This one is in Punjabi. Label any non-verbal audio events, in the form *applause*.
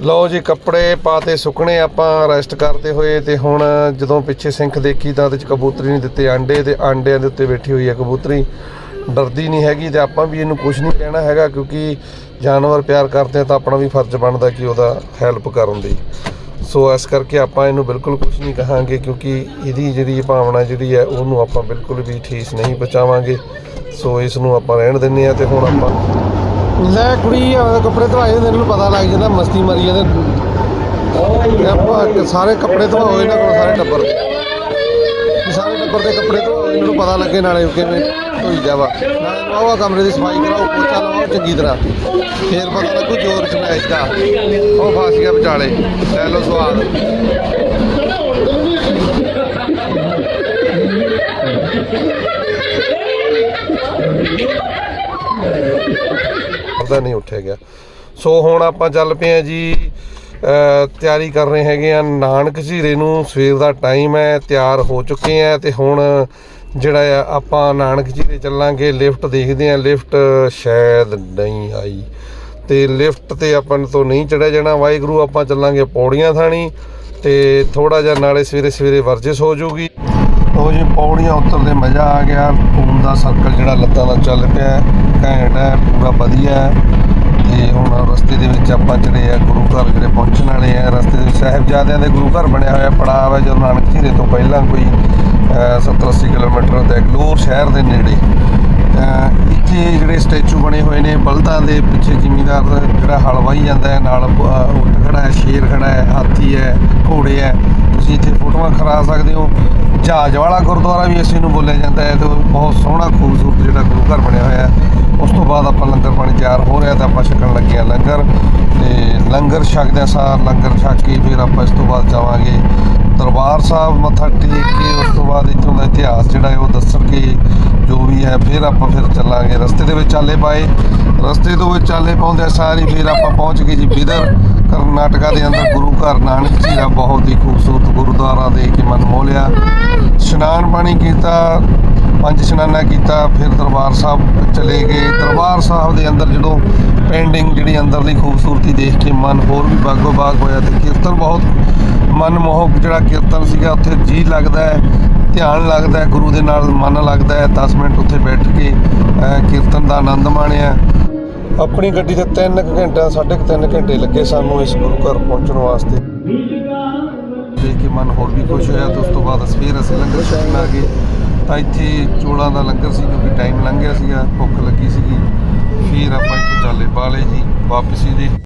ਲਓ ਜੀ, ਕੱਪੜੇ ਪਾਤੇ ਸੁੱਕਣੇ ਆਪਾਂ ਰੈਸਟ ਕਰਦੇ ਹੋਏ ਤੇ ਹੁਣ ਜਦੋਂ ਪਿੱਛੇ ਸਿੰਖ ਦੇਖੀ ਤਾਂ ਉਹਦੇ ਚ ਕਬੂਤਰੀ ਨਹੀਂ ਦਿੱਤੇ ਆਂਡੇ ਤੇ ਆਂਡਿਆਂ ਦੇ ਉੱਤੇ ਬੈਠੀ ਹੋਈ ਹੈ ਕਬੂਤਰੀ। ਡਰਦੀ ਨਹੀਂ ਹੈਗੀ ਤੇ ਆਪਾਂ ਵੀ ਇਹਨੂੰ ਕੁਝ ਨਹੀਂ ਕਹਿਣਾ ਹੈਗਾ ਕਿਉਂਕਿ ਜਾਨਵਰ ਪਿਆਰ ਕਰਦੇ ਆ ਤਾਂ ਆਪਣਾ ਵੀ ਫਰਜ਼ ਬਣਦਾ ਕਿ ਉਹਦਾ ਹੈਲਪ ਕਰਨ ਦੀ। ਸੋ ਇਸ ਕਰਕੇ ਆਪਾਂ ਇਹਨੂੰ ਬਿਲਕੁਲ ਕੁਝ ਨਹੀਂ ਕਹਾਂਗੇ ਕਿਉਂਕਿ ਇਹਦੀ ਜਿਹੜੀ ਭਾਵਨਾ ਜਿਹੜੀ ਹੈ ਉਹਨੂੰ ਆਪਾਂ ਬਿਲਕੁਲ ਵੀ ਠੇਸ ਨਹੀਂ ਪਹੁੰਚਾਵਾਂਗੇ। ਸੋ ਇਸ ਨੂੰ ਆਪਾਂ ਰਹਿਣ ਦਿੰਨੇ ਆ ਤੇ ਹੁਣ ਆਪਾਂ ਲੈ ਕੁੜੀ ਆ ਕੱਪੜੇ ਧਵਾਏ ਹੁੰਦੇ ਇਹਨੂੰ ਪਤਾ ਲੱਗ ਜਾਂਦਾ, ਮਸਤੀ ਮਾਰੀ ਜਾਂਦੇ ਤੇ ਆਪਾਂ ਸਾਰੇ ਕੱਪੜੇ ਧਵਾਓ ਇਹਨਾਂ ਕੋਲ, ਸਾਰੇ ਟੱਬਰ ਵੀ ਸਾਰੇ ਟੱਬਰ ਦੇ ਕੱਪੜੇ ਧਵਾਓ ਇਹਨਾਂ ਨੂੰ ਪਤਾ ਲੱਗੇ ਨਾਲੇ ਕਿਵੇਂ ਧੋਈ ਜਾਵਾ ਨਾਲੇ ਨਵਾਵਾ ਕਮਰੇ ਦੀ ਸਫ਼ਾਈ ਕਰਾਓ ਪੋਚਾ ਲਵਾਓ ਚੰਗੀ ਤਰ੍ਹਾਂ। ਫੇਰ ਪਤਾ ਲੱਗੂ ਜ਼ੋਰ ਸਮੈਸ਼ ਦਾ ਉਹ ਫਸ ਗਿਆ ਵਿਚਾਲੇ, ਲੈ ਲਓ ਸਵਾਦ। *laughs* ਪਤਾ ਨਹੀਂ ਉੱਠਿਆ ਗਿਆ। ਸੋ ਹੁਣ ਆਪਾਂ ਚੱਲ ਪਏ ਆ ਜੀ ਤਿਆਰੀ ਕਰ ਰਹੇ ਹੈਗੇ ਆ ਨਾਨਕ ਝੀਰੇ ਨੂੰ। ਸਵੇਰ ਦਾ ਟਾਈਮ ਹੈ, ਤਿਆਰ ਹੋ ਚੁੱਕੇ ਆ ਤੇ ਹੁਣ ਜਿਹੜਾ ਆ, ਆਪਾਂ ਨਾਨਕ ਝੀਰੇ ਚੱਲਾਂਗੇ। ਲਿਫਟ ਦੇਖਦੇ ਆ ਲਿਫਟ ਸ਼ਾਇਦ ਨਹੀਂ ਆਈ। ਤੇ ਲਿਫਟ ਤੇ ਆਪਾਂ ਤੋਂ ਨਹੀਂ ਚੜਿਆ ਜਾਣਾ। ਵਾਹਿਗੁਰੂ, ਆਪਾਂ ਚੱਲਾਂਗੇ ਪੌੜੀਆਂ ਥਾਣੀ ਤੇ ਥੋੜਾ ਜਿਹਾ ਨਾਲੇ ਸਵੇਰੇ ਸਵੇਰੇ ਵਰਜਿਸ਼ ਹੋ ਜਾਊਗੀ ਉਹ ਜੀ, ਪੌੜੀਆਂ ਉਤਰਦੇ ਮਜ਼ਾ ਆ ਗਿਆ। ਖੂਨ ਦਾ ਸਰਕਲ ਜਿਹੜਾ ਲੱਤਾਂ ਦਾ ਚੱਲ ਪਿਆ ਘੈਂਟ ਹੈ, ਪੂਰਾ ਵਧੀਆ ਹੈ। ਤੇ ਹੁਣ ਰਸਤੇ ਦੇ ਵਿੱਚ ਆਪਾਂ ਜਿਹੜੇ ਆ, ਗੁਰੂ ਘਰ ਜਿਹੜੇ ਪਹੁੰਚਣ ਵਾਲੇ ਆ, ਰਸਤੇ ਦੇ ਵਿੱਚ ਸਾਹਿਬਜ਼ਾਦਿਆਂ ਦੇ ਗੁਰੂ ਘਰ ਬਣਿਆ ਹੋਇਆ ਪੜਾਅ ਹੈ, ਜਦੋਂ ਨਾਨਕ ਝੀਰੇ ਤੋਂ ਪਹਿਲਾਂ ਕੋਈ 70 80 ਕਿਲੋਮੀਟਰ ਦੈਗਲੂਰ ਸ਼ਹਿਰ ਦੇ ਨੇੜੇ। ਇੱਥੇ ਜਿਹੜੇ ਸਟੈਚੂ ਬਣੇ ਹੋਏ ਨੇ, ਬਲਦਾਂ ਦੇ ਪਿੱਛੇ ਜ਼ਿਮੀਦਾਰ ਜਿਹੜਾ ਹਲ ਵਾਹੀ ਜਾਂਦਾ ਹੈ, ਨਾਲ, ਅਹ ਖੜਾ ਹੈ, ਸ਼ੇਰ ਖੜਾ ਹੈ, ਹਾਥੀ ਹੈ, ਘੋੜੇ ਹੈ। ਤੁਸੀਂ ਇੱਥੇ ਫੋਟੋਆਂ ਖਰਾ ਸਕਦੇ ਹੋ। ਜਹਾਜ਼ ਵਾਲਾ ਗੁਰਦੁਆਰਾ ਵੀ ਅਸੀਂ ਨੂੰ ਬੋਲਿਆ ਜਾਂਦਾ ਹੈ ਤੇ ਬਹੁਤ ਸੋਹਣਾ, ਖੂਬਸੂਰਤ ਜਿਹੜਾ ਗੁਰੂ ਘਰ ਬਣਿਆ ਹੋਇਆ ਹੈ। ਉਸ ਤੋਂ ਬਾਅਦ ਆਪਾਂ ਲੰਗਰ ਪਾਣੀ ਤਿਆਰ ਹੋ ਰਿਹਾ ਤਾਂ ਆਪਾਂ ਛਕਣ ਲੱਗੇ ਆ ਲੰਗਰ ਤੇ ਲੰਗਰ ਛਕਦਿਆਂ ਸਾਰ, ਲੰਗਰ ਛਕ ਕੇ ਫਿਰ ਆਪਾਂ ਇਸ ਤੋਂ ਬਾਅਦ ਜਾਵਾਂਗੇ ਦਰਬਾਰ ਸਾਹਿਬ ਮੱਥਾ ਟੇਕ ਕੇ, ਉਸ ਤੋਂ ਬਾਅਦ ਇੱਥੋਂ ਦਾ ਇਤਿਹਾਸ ਜਿਹੜਾ ਹੈ ਉਹ ਦੱਸਣਗੇ, ਜੋ ਵੀ ਹੈ ਫਿਰ ਆਪਾਂ ਫਿਰ ਚੱਲਾਂਗੇ। ਰਸਤੇ ਦੇ ਵਿੱਚ ਚਾਲੇ ਪਾਏ। ਰਸਤੇ ਤੋਂ ਵਿੱਚ ਚਾਲੇ ਪਾਉਂਦੇ ਸਾਰੀ, ਫਿਰ ਆਪਾਂ ਪਹੁੰਚ ਗਏ ਜੀ ਬਿਦਰ। ਕਰਨਾਟਕਾ ਦੇ ਅੰਦਰ ਗੁਰੂ ਘਰ ਨਾਨਕ ਝੀਰਾ ਬਹੁਤ ਹੀ ਖੂਬਸੂਰਤ ਗੁਰਦੁਆਰਾ ਦੇ ਕੇ ਮਨ ਮੋਹ ਲਿਆ। ਇਸ਼ਨਾਨ ਪਾਣੀ ਕੀਤਾ, ਪੰਜ ਇਸ਼ਨਾਨਾ ਕੀਤਾ, ਫਿਰ ਦਰਬਾਰ ਸਾਹਿਬ ਚਲੇ ਗਏ। ਦਰਬਾਰ ਸਾਹਿਬ ਦੇ ਅੰਦਰ ਜਦੋਂ ਪੈਂਡਿੰਗ ਜਿਹੜੀ ਅੰਦਰਲੀ ਖੂਬਸੂਰਤੀ ਦੇਖ ਕੇ ਮਨ ਹੋਰ ਵੀ ਬਾਗੋ ਬਾਗ ਹੋਇਆ ਤੇ ਕੀਰਤਨ ਬਹੁਤ ਮਨਮੋਹਕ ਜਿਹੜਾ ਕੀਰਤਨ ਸੀਗਾ, ਉੱਥੇ ਜੀ ਲੱਗਦਾ ਹੈ। ਧਿਆਨ ਲੱਗਦਾ ਹੈ, ਗੁਰੂ ਦੇ ਨਾਲ ਮਨ ਲੱਗਦਾ ਹੈ 10 ਮਿੰਟ ਉੱਥੇ ਬੈਠ ਕੇ ਕੀਰਤਨ ਦਾ ਆਨੰਦ ਮਾਣਿਆ। ਆਪਣੀ ਗੱਡੀ ਤੇ 3 ਘੰਟਾ ਸਾਢੇ 3 ਘੰਟੇ ਲੱਗੇ ਸਾਨੂੰ ਇਸ ਗੁਰੂ ਘਰ ਪਹੁੰਚਣ ਵਾਸਤੇ। ਦੇਖ ਕੇ ਮਨ ਹੋਰ ਵੀ ਖੁਸ਼ ਹੋਇਆ ਤੇ ਉਸ ਤੋਂ ਬਾਅਦ ਅਸੀਂ ਫਿਰ ਅਸੀਂ ਲੰਗਰ ਛਕਣ ਆ ਗਏ। ਤਾਂ ਇੱਥੇ ਚੋਲਾਂ ਦਾ ਲੰਗਰ ਸੀ, ਕਿਉਂਕਿ ਟਾਈਮ ਲੰਘ ਗਿਆ ਸੀਗਾ, ਭੁੱਖ ਲੱਗੀ ਸੀਗੀ। ਫਿਰ ਆਪਾਂ ਇੱਥੇ ਚਾਲੇ ਪਾ ਲਏ ਜੀ, ਵਾਪਸੀ ਦੇ।